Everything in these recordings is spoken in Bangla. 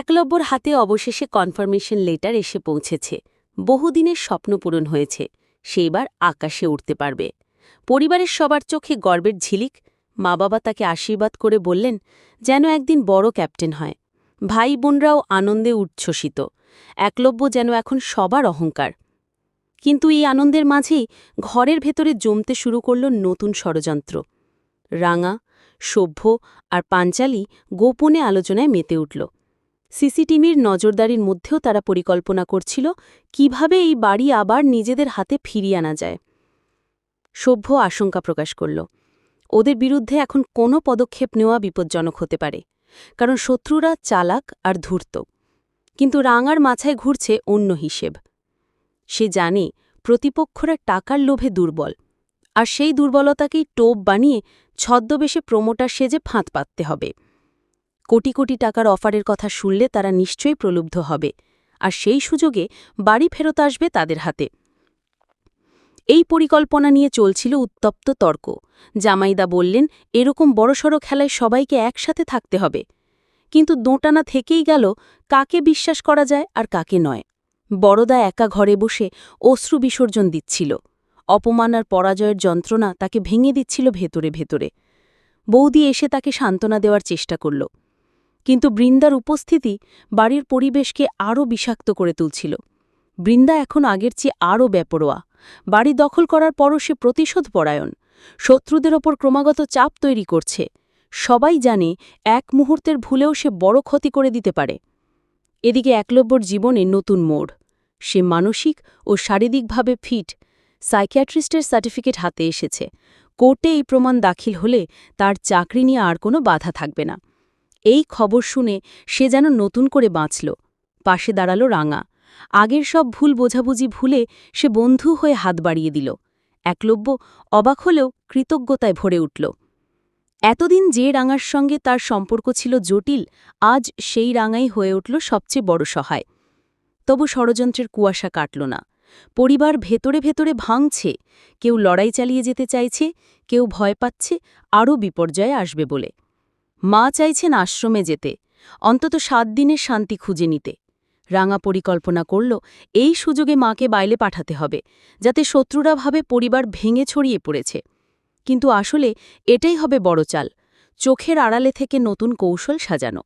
একলব্যর হাতে অবশেষে কনফার্মেশন লেটার এসে পৌঁছেছে। বহুদিনের স্বপ্ন পূরণ হয়েছে সেইবার আকাশে উঠতে পারবে। পরিবারের সবার চোখে গর্বের ঝিলিক মা বাবা তাকে আশীর্বাদ করে বললেন, যেন একদিন বড় ক্যাপ্টেন হয়। ভাই বোনরাও আনন্দে উচ্ছ্বসিত। একলব্য যেন এখন সবার অহংকার। কিন্তু এই আনন্দের মাঝেই ঘরের ভেতরে জমতে শুরু করল নতুন ষড়যন্ত্র। রাঙা, সভ্য আর পাঞ্চালি গোপনে আলোচনায় মেতে উঠল। সিসিটিভির নজরদারির মধ্যেও তারা পরিকল্পনা করছিল কীভাবে এই বাড়ি আবার নিজেদের হাতে ফিরিয়ে আনা যায়। সভ্য আশঙ্কা প্রকাশ করল। ওদের বিরুদ্ধে এখন কোনো পদক্ষেপ নেওয়া বিপজ্জনক হতে পারে, কারণ শত্রুরা চালাক আর ধূর্ত। কিন্তু রাঙার মাথায় ঘুরছে অন্য হিসেব। সে জানে প্রতিপক্ষরা টাকার লোভে দুর্বল, আর সেই দুর্বলতাকেই টোপ বানিয়ে ছদ্মবেশে প্রমোটার সেজে ফাঁদ পাততে হবে। কোটি কোটি টাকার অফারের কথা শুনলে তারা নিশ্চয়ই প্রলুব্ধ হবে, আর সেই সুযোগে বাড়ি ফেরত আসবে তাদের হাতে। এই পরিকল্পনা নিয়ে চলছিল উত্তপ্ত তর্ক। জামাইদা বললেন, এরকম বড়সড় খেলায় সবাইকে একসাথে থাকতে হবে। কিন্তু দোঁটানা থেকেই গেল কাকে বিশ্বাস করা যায় আর কাকে নয়। বড়দা একা ঘরে বসে অশ্রু বিসর্জন দিচ্ছিল। অপমান আর পরাজয়ের যন্ত্রণা তাকে ভেঙে দিচ্ছিল ভেতরে ভেতরে। বৌদি এসে তাকে সান্ত্বনা দেওয়ার চেষ্টা করল। কিন্তু বৃন্দার উপস্থিতি বাড়ির পরিবেশকে আরও বিষাক্ত করে তুলছিল। বৃন্দা এখন আগের চেয়ে আরও ব্যাপরোয়া বাড়ি দখল করার পরও সে প্রতিশোধ পরায়ণ। শত্রুদের ওপর ক্রমাগত চাপ তৈরি করছে। সবাই জানে এক মুহূর্তের ভুলেও সে বড় ক্ষতি করে দিতে পারে। এদিকে একলব্যর জীবনে নতুন মোড়। সে মানসিক ও শারীরিকভাবে ফিট। সাইকিয়াট্রিস্টের সার্টিফিকেট হাতে এসেছে। কোর্টে এই প্রমাণ দাখিল হলে তার চাকরি নিয়ে আর কোনো বাধা থাকবে না। এই খবর শুনে সে যেন নতুন করে বাঁচল। পাশে দাঁড়াল রাঙা। আগের সব ভুল বোঝাবুঝি ভুলে সে বন্ধু হয়ে হাত বাড়িয়ে দিল। একলব্য অবাক হলেও কৃতজ্ঞতায় ভরে উঠল। এতদিন যে রাঙার সঙ্গে তার সম্পর্ক ছিল জটিল, আজ সেই রাঙাই হয়ে উঠল সবচেয়ে বড় সহায়। তবু ষড়যন্ত্রের কুয়াশা কাটল না। পরিবার ভেতরে ভেতরে ভাঙছে। কেউ লড়াই চালিয়ে যেতে চাইছে, কেউ ভয় পাচ্ছে, আরও বিপর্যয়ে আসবে বলে। মা চাইছেন আশ্রমে যেতে, অন্তত সাত দিনের শান্তি খুঁজে নিতে। রাঙা পরিকল্পনা করল, এই সুযোগে মাকে বাইলে পাঠাতে হবে, যাতে শত্রুরা ভাবে পরিবার ভেঙে ছড়িয়ে পড়েছে। কিন্তু আসলে এটাই হবে বড় চাল, চোখের আড়ালে থেকে নতুন কৌশল সাজানো।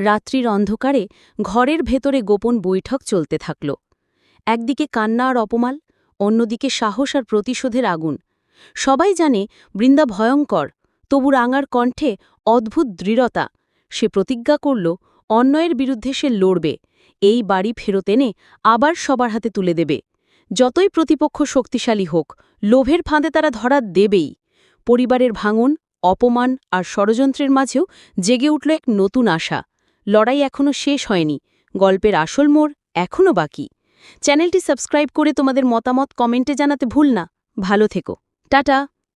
রাত্রির অন্ধকারে ঘরের ভেতরে গোপন বৈঠক চলতে থাকল। একদিকে কান্না আর অপমাল অন্যদিকে সাহস আর প্রতিশোধের আগুন। সবাই জানে, বৃন্দা ভয়ঙ্কর, তবু রাঙার কণ্ঠে অদ্ভুত দৃঢ়তা। সে প্রতিজ্ঞা করল, অন্যয়ের বিরুদ্ধে সে লড়বে। এই বাড়ি ফেরত এনে আবার সবার হাতে তুলে দেবে। যতই প্রতিপক্ষ শক্তিশালী হোক, লোভের ফাঁদে তারা ধরা দেবেই। পরিবারের ভাঙন, অপমান আর ষড়যন্ত্রের মাঝেও জেগে উঠল এক নতুন আশা। লড়াই এখনও শেষ হয়নি। গল্পের আসল মোড় এখনও বাকি। চ্যানেলটি সাবস্ক্রাইব করে তোমাদের মতামত কমেন্টে জানাতে ভুল না। ভালো থেকো। টাটা।